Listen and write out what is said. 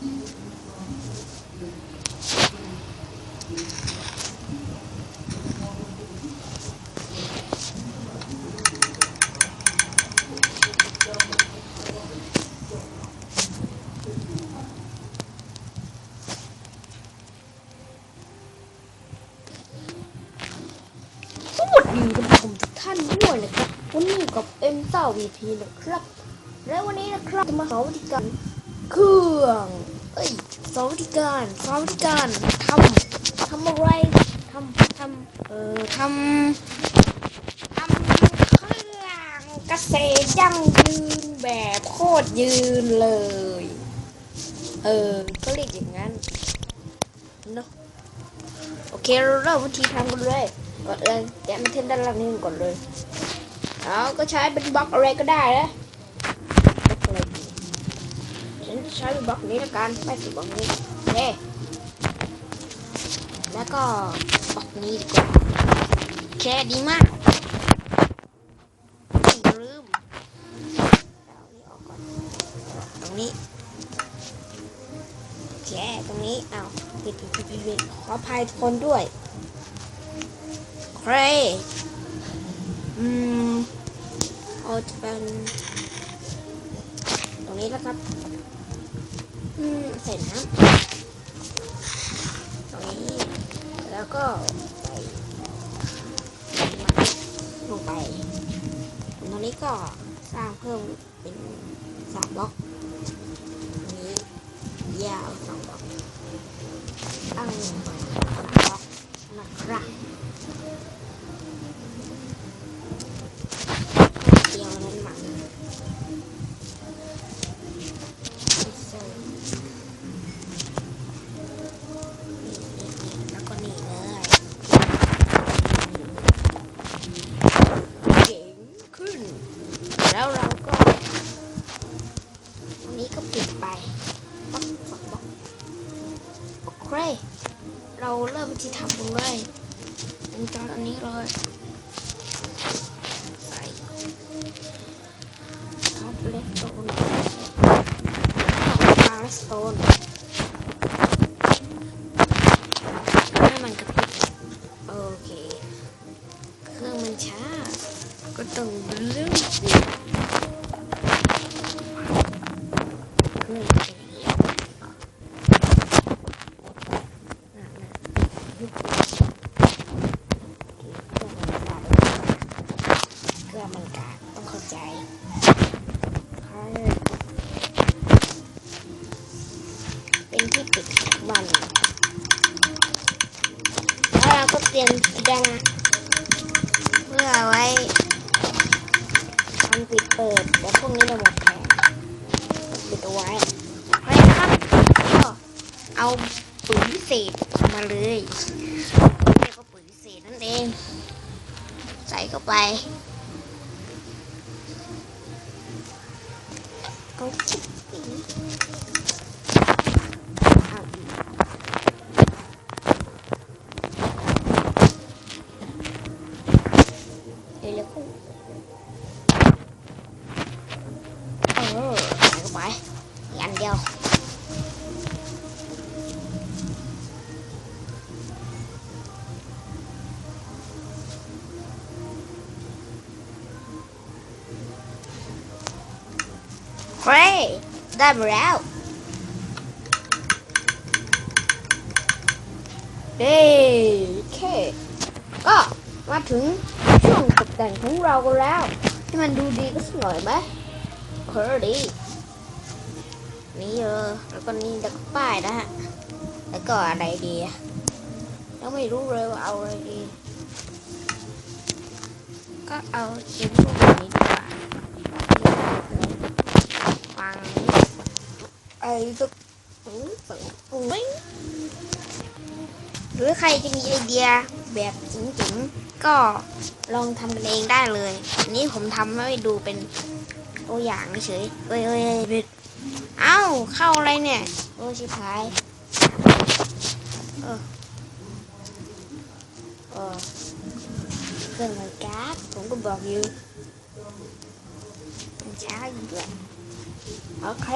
สวัสดีทุกท่านด้วยนะครับวันนี้กับเอ็มเต้าวีพีนะครับ และวันนี้นะครับจะมาสอนวิธีการ เครื่องเอ้ยสอนวิธีการสอนวิธีการทำทำอะไรทำทำเอ่อทำทำเครื่องเกษตรยั่งยืนแบบโคตรยืนเลย เออก็เรียกอย่างนั้นเนาะโอเคเราเริ่มวิธีทำกันเลยก่อนเลยแกะมันเทนด้านล่างนี่ก่อนเลยเราก็ใช้เป็นบล็อกอะไรก็ได้นะบล็อกอะไรดีฉันจะ ใช้บล็อกนี้ละกันไม่สิบล็อกนี้โอเคแล้วก็บล็อกนี้ดีกว่าโอเคดีมากไม่ลืมเอานี่ออกก่อนตรงนี้โอเคตรงนี้เอาวผิดผิดผิดผิดขออภัยทุกคนด้วยโอเคอืมเอาจะเป็นตรงนี้แล้วครับ อืมใส่น้ำตรงนี้แล้วก็ใส่ลงไปตรงนี้ก็สร้างเพิ่มเป็นสามบล็อกนี้ยาวสองบล็อกตั้งลงไปสามบล็อกนะครับ แล้วเราก็อันนี้ก็ปิดไปบล็อกบล็อกบล็อกโอเคเราเริ่มที่ทำกันเลยวงจรอันนี้เลยใส่ท็อปเลสโตนฟาเลสโตน ก็ต้องเรื่องสิเตรียวน่ะน่ะเกลือมันกาดต้องเข้าใจเป็นที่ปิดวัน แล้วเราก็เตรียมแดงเพื่อไว้ทำ ปิดเปิดเดี๋ยวพวกนี้เราหมดแผงปิดเอาไว้ไว้นะครับก็เอาปุ๋ยพิเศษมาเลยเรียกว่าปุ๋ยพิเศษนั่นเอง ใส่เข้าไปเอาชิปปี้เอา เฮ้ยได้มาแล้วเด้เคก็มาถึงช่วงตกแต่งของเรากันแล้วให้มันดูดีก็สักหน่อยไหมเออดีนี่เออแล้วก็นี่แล้วก็ป้ายนะฮะ แล้วก็อะไรดีอะยังไม่รู้เลยว่าเอาอะไรดี ก็เอาชิ้นพวกนี้ดีกว่า ฟัง ไอ้ตุ๊กปุ๋ยปุ๋ยหรือใครจะมีไอเดียแบบจริงๆ ก็ลองทำกันเองได้เลย นี้ผมทำให้ดูเป็นตัวอย่างเฉยๆเอ้ยเอ้ยเอ้ยเอ้ยเอ้าเข้าอะไรเนี่ย โอ้ชิบหายเออเออเครื่องมันการ์ดผมก็บอกอยู่มันช้าอยู่ด้วยโอเค